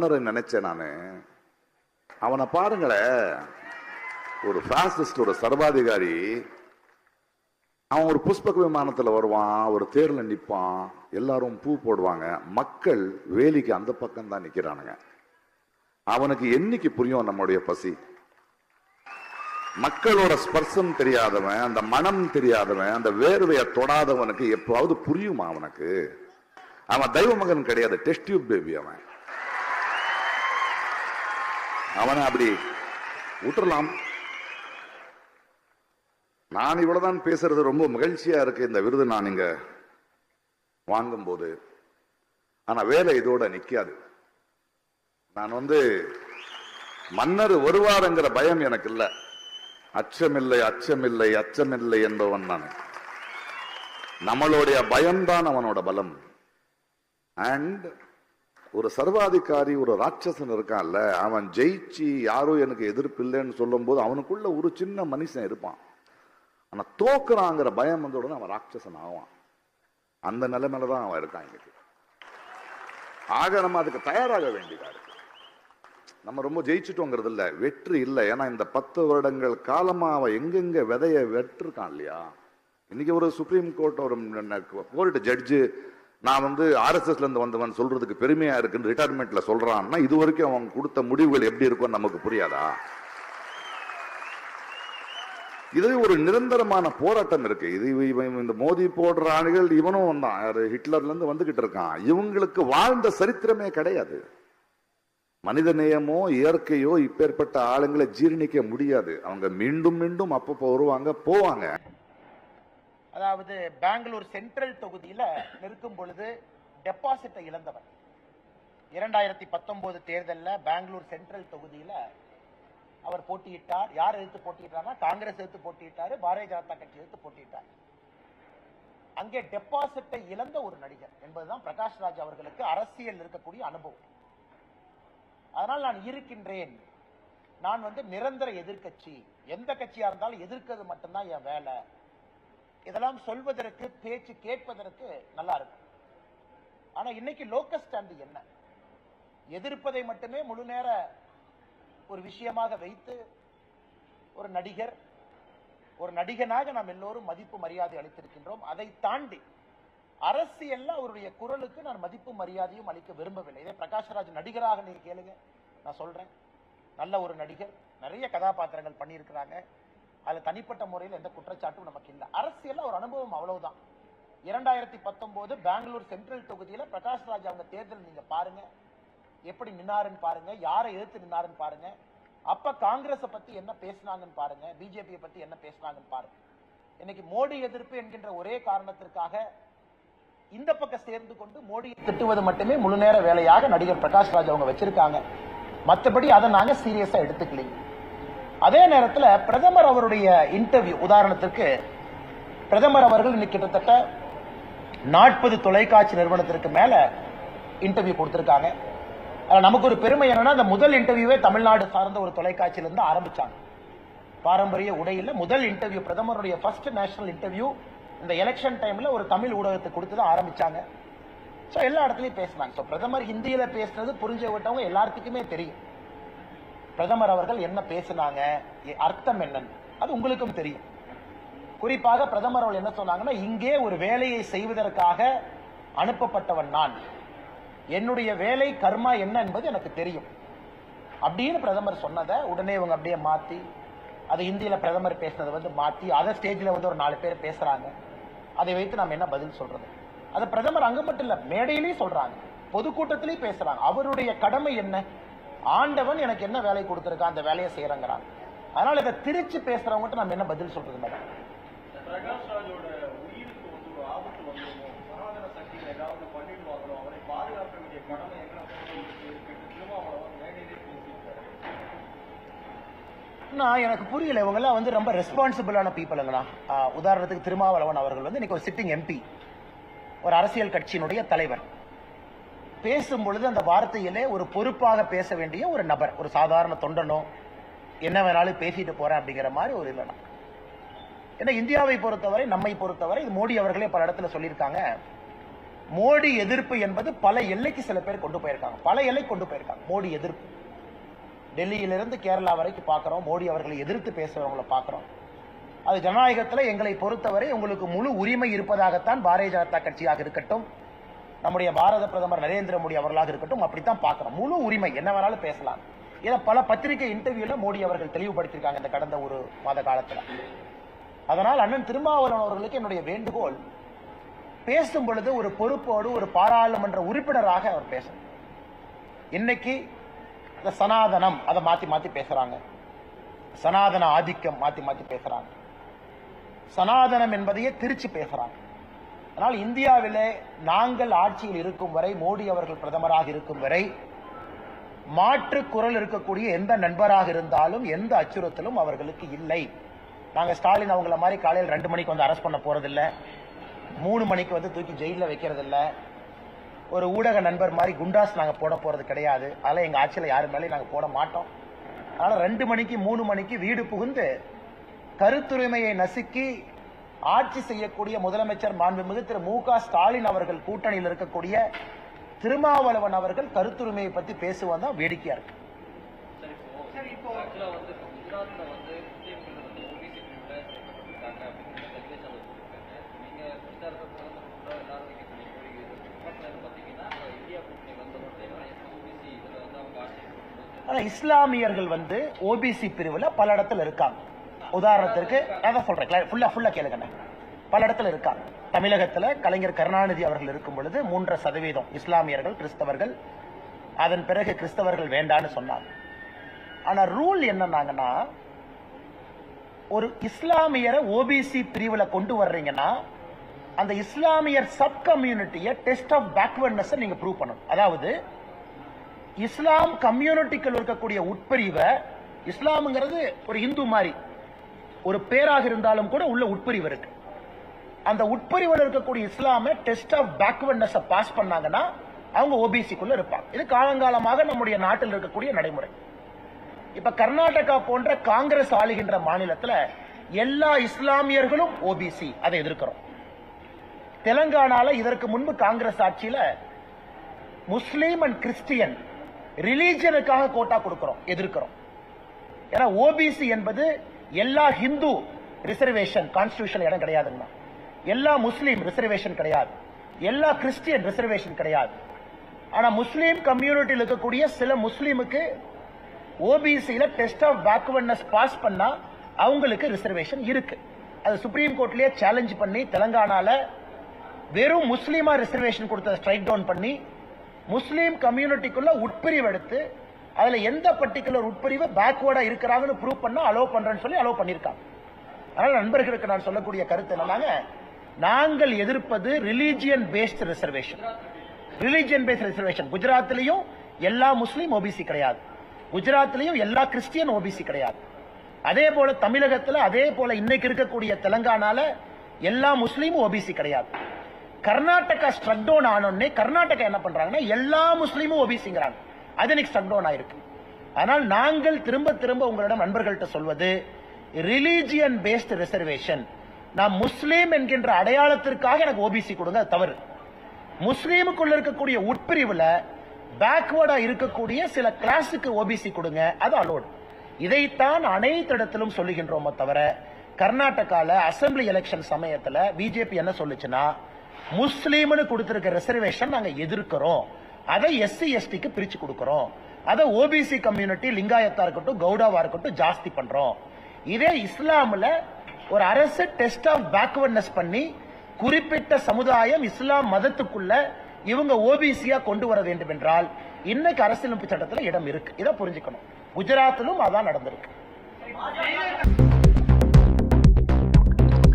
மன்னரை நினைச்சேன் நான்? அவனை பாருங்களேன் ஒரு பாசிஸ்ட் சர்வாதிகாரி அவன் ஒரு புஷ்பக விமானத்தில் வருவான் ஒரு தேர்ல நிப்பான் எல்லாரும் பூ போடுவாங்க. மக்கள் வேலிக்கு அந்த பக்கம் தான் நிக்கிறானுங்க. அவனுக்கு என்னைக்கு புரியும் நம்முடைய பசி? மக்களோட ஸ்பர்சம் தெரியாதவன் அந்த மனம் தெரியாதவன் அந்த வேர்வையை தொடாதவனுக்கு எப்பவாவது புரியுமா அவனுக்கு? அவன் தெய்வ மகன் கிடையாது டெஸ்ட் டியூப் பேபி அவன். அவனை அப்படி விட்டுறலாம் நான் இவ்வளவுதான் பேசுறது ரொம்ப மகிழ்ச்சியா இருக்கு. இந்த விருது நான் இங்க வாங்கும்போது. ஆனா வேலை இதோட நிக்காது. நான் வந்து மன்னர் வருவாருங்கிற பயம் எனக்கு இல்ல. அச்சமில்லை அச்சமில்லை அச்சமில்லை என்பவன் நான். நம்மளுடைய பயம்தான் அவனோட பலம். அண்ட் ஒரு சர்வாதிகாரி ஒரு ராட்சசன் இருக்கான்ல அவன் ஜெயிச்சு யாரும் எனக்கு எதிர்ப்பு இல்லைன்னு சொல்லும்போது அவனுக்குள்ள ஒரு சின்ன மனுஷன் இருப்பான். ஆனா தோக்குறாங்கிற பயம் வந்த உடனே அவன் ராட்சசன் ஆவான். அந்த நிலைமையில தான் அவன் இருக்கான் இன்னைக்கு ஆக நம்ம அதுக்கு தயாராக வேண்டியதா இருக்கு. நம்ம ரொம்ப ஜெயிச்சுட்டோங்கிறது இல்ல வெற்றி இல்லை. ஏன்னா இந்த பத்து வருடங்கள் காலமா அவன் எங்கெங்க விதைய வெற்றிருக்கான் இல்லையா? இன்னைக்கு ஒரு சுப்ரீம் கோர்ட் ஒரு கோர்ட் ஜட்ஜு நான் வந்து ஆர்எஸ்எஸ்ல இருந்து வந்தவன் சொல்றதுக்கு பெருமையா இருக்குன்னு ரிட்டையர்மெண்ட்ல சொல்றான்னா இது வரைக்கும் அவன் கொடுத்த முடிவுகள் எப்படி இருக்கும்னு நமக்கு புரியாதா? இது ஒரு நிரந்தரமான போராட்டம் இருக்கு. இது இவன் இந்த மோதி போடுற ஆளுகள் இவனும் வந்தான். யாரு ஹிட்லர்ல இருந்து வந்துகிட்டு இருக்கான். இவங்களுக்கு வாழ்ந்த சரித்திரமே கிடையாது. மனித நேயமோ இயற்கையோ இப்பேற்பட்ட ஆளுங்களை ஜீரணிக்க முடியாது. அவங்க மீண்டும் மீண்டும் அப்பப்போ வருவாங்க போவாங்க. அதாவது பெங்களூர் சென்ட்ரல் தொகுதியில் நிற்கும் பொழுது டெபாசிட்டை இழந்தவர் இரண்டாயிரத்தி பத்தொன்பது தேர்தலில் பெங்களூர் சென்ட்ரல் தொகுதியில் அவர் போட்டியிட்டார். யார் எதிர்த்து போட்டியிட்டார்னா காங்கிரஸ் எதிர்த்து போட்டியிட்டாரு பாரதிய ஜனதா கட்சி எதிர்த்து போட்டியிட்டார். அங்கே டெபாசிட்டை இழந்த ஒரு நடிகர் என்பதுதான் பிரகாஷ் ராஜ் அவர்களுக்கு அரசியல் இருக்கக்கூடிய அனுபவம். அதனால் நான் இருக்கின்றேன். நான் வந்து நிரந்தர எதிர்க்கட்சி. எந்த கட்சியா இருந்தாலும் எதிர்க்கிறது மட்டும்தான் என் வேலை. இதெல்லாம் சொல்வதற்கு பேச்சு கேட்பதற்கு நல்லா இருக்கும். ஆனா இன்னைக்கு லோக்கல் ஸ்டாண்டு என்ன? எதிர்ப்பதை மட்டுமே முழு நேர ஒரு விஷயமாக வைத்து ஒரு நடிகர் ஒரு நடிகனாக நாம் எல்லோரும் மதிப்பு மரியாதை அளித்திருக்கின்றோம். அதை தாண்டி அரசியல்ல அவருடைய குரலுக்கு நான் மதிப்பு மரியாதையும் அளிக்க விரும்பவில்லை. இதே பிரகாஷ்ராஜ் நடிகராக நீங்க கேளுங்க. நான் சொல்றேன். நல்ல ஒரு நடிகர். நிறைய கதாபாத்திரங்கள் பண்ணியிருக்கிறாங்க. அதில் தனிப்பட்ட முறையில் எந்த குற்றச்சாட்டும் நமக்கு இல்லை. அரசியலில் ஒரு அனுபவம் அவ்வளவுதான். இரண்டாயிரத்தி பத்தொன்பது பெங்களூர் சென்ட்ரல் தொகுதியில் பிரகாஷ் ராஜ் அவங்க தேர்தல் நீங்க பாருங்க. எப்படி நின்னாருன்னு பாருங்க. யாரை எதிர்த்து நின்னாருன்னு பாருங்க. அப்ப காங்கிரஸை பத்தி என்ன பேசினாங்கன்னு பாருங்க. பிஜேபியை பத்தி என்ன பேசினாங்கன்னு பாருங்க. இன்னைக்கு மோடி எதிர்ப்பு என்கின்ற ஒரே காரணத்திற்காக இந்த பக்கம் சேர்ந்து கொண்டு மோடியை திட்டுவது மட்டுமே முழு நேர வேலையாக நடிகர் பிரகாஷ் ராஜ் அவங்க வச்சிருக்காங்க. மற்றபடி அதை நாங்க சீரியஸா எடுத்துக்கலீங்க. அதே நேரத்தில் பிரதமர் அவருடைய இன்டர்வியூ உதாரணத்திற்கு பிரதமர் அவர்கள் இன்னைக்கு கிட்டத்தட்ட நாற்பது தொலைக்காட்சி நிறுவனத்திற்கு மேல இன்டர்வியூ கொடுத்திருக்காங்க. நமக்கு ஒரு பெருமை என்னன்னா அந்த முதல் இன்டர்வியூவே தமிழ்நாடு சார்ந்த ஒரு தொலைக்காட்சியில இருந்து ஆரம்பிச்சாங்க. பாரம்பரிய உடையில் முதல் இன்டர்வியூ பிரதமருடைய ஃபர்ஸ்ட் நேஷனல் இன்டர்வியூ இந்த எலெக்ஷன் டைம்ல ஒரு தமிழ் ஊடகத்தை கொடுத்து தான் ஆரம்பிச்சாங்க. ஸோ எல்லா இடத்துலையும் பேசினாங்க. ஸோ பிரதமர் ஹிந்தியில பேசுறது புரிஞ்ச விட்டவங்க எல்லாத்துக்குமே தெரியும். பிரதமர் அவர்கள் என்ன பேசினாங்க? எ- அர்த்தம் என்னன்னு. அது உங்களுக்கும் தெரியும். குறிப்பாக பிரதமர் அவர்கள் என்ன சொன்னாங்கன்னா இங்கே ஒரு வேலையை செய்வதற்காக அனுப்பப்பட்டவன் நான். என்னுடைய வேலை கர்மா என்ன என்பது எனக்கு தெரியும். அப்படின்னு பிரதமர் சொன்னதை உடனே இவங்க அப்படியே மாற்றி அது இந்தியில பிரதமர் பேசினதை வந்து மாற்றி அதை ஸ்டேஜில் வந்து ஒரு நாலு பேர் பேசுகிறாங்க அதை வைத்து நாம் என்ன பதில் சொல்கிறது அது பிரதமர் அங்கே மட்டும் இல்லை மேடையிலையும் சொல்கிறாங்க பொதுக்கூட்டத்திலையும் பேசுகிறாங்க அவருடைய கடமை என்ன? ஆண்டவன் எனக்கு என்ன வேலை கொடுத்திருக்கான் அந்த வேலையை செய்யறங்கிறாங்க அதனால இதை திரிச்சு பேசுறவங்ககிட்ட நம்ம என்ன பதில் சொல்றது மேடம்? நான் எனக்கு புரியல. இவங்க எல்லாம் வந்து ரொம்ப ரெஸ்பான்சிபிளான பீப்புளுங்களா உதாரணத்துக்கு திருமாவளவன் அவர்கள் வந்து இன்னைக்கு ஒரு சிட்டிங் எம்பி ஒரு அரசியல் கட்சியினுடைய தலைவர். பேசும் பொழுது அந்த வார்த்தையிலே ஒரு பொறுப்பாக பேச வேண்டிய ஒரு நபர் ஒரு சாதாரண தொண்டனோ என்ன வேணாலும் பேசிட்டு போறேன் அப்படிங்கிற மாதிரி ஒரு இல்லைனா. ஏன்னா இந்தியாவை பொறுத்தவரை நம்மை பொறுத்தவரை இது மோடி அவர்களே பல இடத்துல சொல்லியிருக்காங்க. மோடி எதிர்ப்பு என்பது பல எல்லைக்கு சில பேர் கொண்டு போயிருக்காங்க. பல எல்லை கொண்டு போயிருக்காங்க. மோடி எதிர்ப்பு. டெல்லியிலிருந்து கேரளா வரைக்கும் பார்க்குறோம். மோடி அவர்களை எதிர்த்து பேசுறவங்கள பார்க்குறோம். அது ஜனநாயகத்தில் எங்களை பொறுத்தவரை உங்களுக்கு முழு உரிமை இருப்பதாகத்தான் பாரதிய ஜனதா கட்சியாக இருக்கட்டும். நம்முடைய பாரத பிரதமர் நரேந்திர மோடி அவர்களாக இருக்கட்டும் அப்படித்தான் பார்க்கணும் முழு உரிமை என்ன வேணாலும் பேசலாம். இதை பல பத்திரிகை இன்டர்வியூல மோடி அவர்கள் தெளிவுபடுத்தியிருக்காங்க இந்த கடந்த ஒரு மாத காலத்துல. அதனால் அண்ணன் திருமாவளவன் அவர்களுக்கு என்னுடைய வேண்டுகோள் பேசும் பொழுது ஒரு பொறுப்போடு ஒரு பாராளுமன்ற உறுப்பினராக அவர் பேசணும். இன்னைக்கு இந்த சனாதனம் அதை மாத்தி மாத்தி பேசுறாங்க. சனாதன ஆதிக்கம் மாத்தி மாத்தி பேசுறாங்க. சனாதனம் என்பதையே திருச்சி பேசுறாங்க. ஆனால் இந்தியாவிலே நாங்கள் ஆட்சியில் இருக்கும் வரை மோடி அவர்கள் பிரதமராக இருக்கும் வரை மாற்று குரல் இருக்கக்கூடிய எந்த நண்பராக இருந்தாலும் எந்த அச்சுறுத்தலும் அவர்களுக்கு இல்லை. நாங்கள் ஸ்டாலின் அவங்கள மாதிரி காலையில் ரெண்டு மணிக்கு வந்து அரெஸ்ட் பண்ண போறதில்ல. மூணு மணிக்கு வந்து தூக்கி ஜெயிலில் வைக்கிறதில்ல. ஒரு ஊடக நண்பர் மாதிரி குண்டாஸ் நாங்கள் போட போறது கிடையாது. அதெல்லாம் எங்கள் ஆட்சியில் யாரு மேலேயும் நாங்கள் போட மாட்டோம். அதனால் ரெண்டு மணிக்கு மூணு மணிக்கு வீடு புகுந்து கருத்துரிமையை நசுக்கி ஆட்சி செய்யக்கூடிய முதலமைச்சர் மாண்புமிகு திரு மு க ஸ்டாலின் அவர்கள் கூட்டணியில் இருக்கக்கூடிய திருமாவளவன் அவர்கள் கருத்துரிமையை பத்தி பேசுவது தான் வேடிக்கையா இருக்கு. இஸ்லாமியர்கள் வந்து ஓபிசி பிரிவுல பல இடத்துல இருக்காங்க. உதாரணத்திற்கு அதான் சொல்றேன். ஃபுல்லா ஃபுல்லா கேளுங்க பல இடத்துல இருக்கா. தமிழகத்துல கலைஞர் கருணாநிதி அவர்கள் இருக்கும் பொழுது மூன்றரை சதவீதம் இஸ்லாமியர்கள் கிறிஸ்தவர்கள் அதன் பிறகு கிறிஸ்தவர்கள் வேண்டான்னு சொன்னாங்க. ஆனா ரூல் என்னன்னாங்கன்னா ஒரு இஸ்லாமியரை ஓபிசி பிரிவுல கொண்டு வர்றீங்கன்னா அந்த இஸ்லாமியர் சப் கம்யூனிட்டியை டெஸ்ட் ஆஃப் பேக்வர்ட்னஸ் நீங்க ப்ரூவ் பண்ணணும். அதாவது இஸ்லாம் கம்யூனிட்டிக்குள் இருக்கக்கூடிய உட்பிரிவை இஸ்லாம்ங்கிறது ஒரு இந்து மாதிரி ஒரு பேராக இருந்தாலும் கூட உள்ள உட்பிரிவு இருக்கு. அந்த உட்பிரிவில் இருக்கக்கூடிய இஸ்லாமை டெஸ்ட் ஆஃப் பேக்வர்ட்னஸ் பாஸ் பண்ணாங்கன்னா அவங்க ஓபிசிக்குள்ள இருப்பாங்க. இது காலங்காலமாக நம்முடைய நாட்டில் இருக்கக்கூடிய நடைமுறை. இப்ப கர்நாடகா போன்ற காங்கிரஸ் ஆளுகின்ற மாநிலத்தில் எல்லா இஸ்லாமியர்களும் ஓபிசி அதை எதிர்க்கிறோம். தெலங்கானால இதற்கு முன்பு காங்கிரஸ் ஆட்சியில முஸ்லீம் அண்ட் கிறிஸ்டியன் ரிலீஜனுக்காக கோட்டா கொடுக்கிறோம் எதிர்க்கிறோம். ஏன்னா ஓபிசி என்பது எல்லா ஹிந்து ரிசர்வேஷன் கான்ஸ்டியூஷன் இடம் கிடையாதுங்கண்ணா எல்லா முஸ்லீம் ரிசர்வேஷன் கிடையாது. எல்லா கிறிஸ்டியன் ரிசர்வேஷன் கிடையாது. ஆனா முஸ்லீம் கம்யூனிட்டியில் இருக்கக்கூடிய சில முஸ்லீமுக்கு ஓபிசியில டெஸ்ட் ஆஃப் பேக்வர்ட்னஸ் பாஸ் பண்ணா அவங்களுக்கு ரிசர்வேஷன் இருக்கு. அது சுப்ரீம் கோர்ட்லயே சேலஞ்ச் பண்ணி தெலங்கானால வெறும் முஸ்லீமா ரிசர்வேஷன் கொடுத்த ஸ்ட்ரைக் டவுன் பண்ணி முஸ்லீம் கம்யூனிட்டிக்குள்ள உட்பிரிவு எடுத்து அதுல எந்த பர்டிகுலர் உட்பிரிவு பேக்வேர்டா இருக்கிறாங்கன்னு ப்ரூவ் பண்ண அலோவ் பண்றேன்னு சொல்லி அலோவ் பண்ணிருக்காங்க அதனால நண்பர்களுக்கு நான் சொல்லக்கூடிய கருத்து என்னன்னாங்க நாங்கள் எதிர்ப்பது religion based reservation religion based reservation குஜராத்லயும் எல்லா முஸ்லீம் ஓபிசி கிடையாது. குஜராத்லயும் எல்லா கிறிஸ்டியன் ஓபிசி கிடையாது. அதே போல தமிழகத்துல அதே போல இன்னைக்கு இருக்கக்கூடிய தெலங்கானால எல்லா முஸ்லீமும் ஓபிசி கிடையாது. கர்நாடகா ஸ்ட்ரக் டவுன் ஆனோடனே கர்நாடகா என்ன பண்றாங்கன்னா எல்லா முஸ்லீமும் ஓபிசிங்கிறாங்க அது எனக்கு ஸ்ட்ரக் டவுன் ஆயிருக்கு. ஆனால் நாங்கள் திரும்ப திரும்ப உங்களிடம் நண்பர்கள்ட்ட சொல்வது ரிலீஜியன் பேஸ்ட் ரிசர்வேஷன் நான் முஸ்லீம் என்கின்ற அடையாளத்திற்காக எனக்கு ஓபிசி கொடுங்க தவறு. முஸ்லீமுக்குள்ள இருக்கக்கூடிய உட்பிரிவுல பேக்வேர்டா இருக்கக்கூடிய சில கிளாஸுக்கு ஓபிசி கொடுங்க அது அலோடு இதைத்தான் அனைத்து இடத்திலும் சொல்லுகின்றோமோ தவிர கர்நாடகாவில் அசெம்பிளி எலெக்ஷன் சமயத்தில் பிஜேபி என்ன சொல்லுச்சுன்னா முஸ்லீம்னு கொடுத்துருக்க ரிசர்வேஷன் நாங்கள் எதிர்க்கிறோம். அதை எஸ்சி எஸ்டிக்கு பிரிச்சு கொடுக்குறோம். அதை ஓபிசி கம்யூனிட்டி லிங்காயத்தா இருக்கட்டும் கவுடாவா இருக்கட்டும் ஜாஸ்தி பண்றோம். இதே இஸ்லாம்ல ஒரு அரசு டெஸ்ட் ஆஃப் பேக்வர்ட்னஸ் பண்ணி குறிப்பிட்ட சமுதாயம் இஸ்லாம் மதத்துக்குள்ள இவங்க ஓபிசியா கொண்டு வர வேண்டும் என்றால் இன்னைக்கு அரசியலமைப்பு சட்டத்துல இடம் இருக்கு. இதை புரிஞ்சுக்கணும். குஜராத்திலும் அதான் நடந்திருக்கு.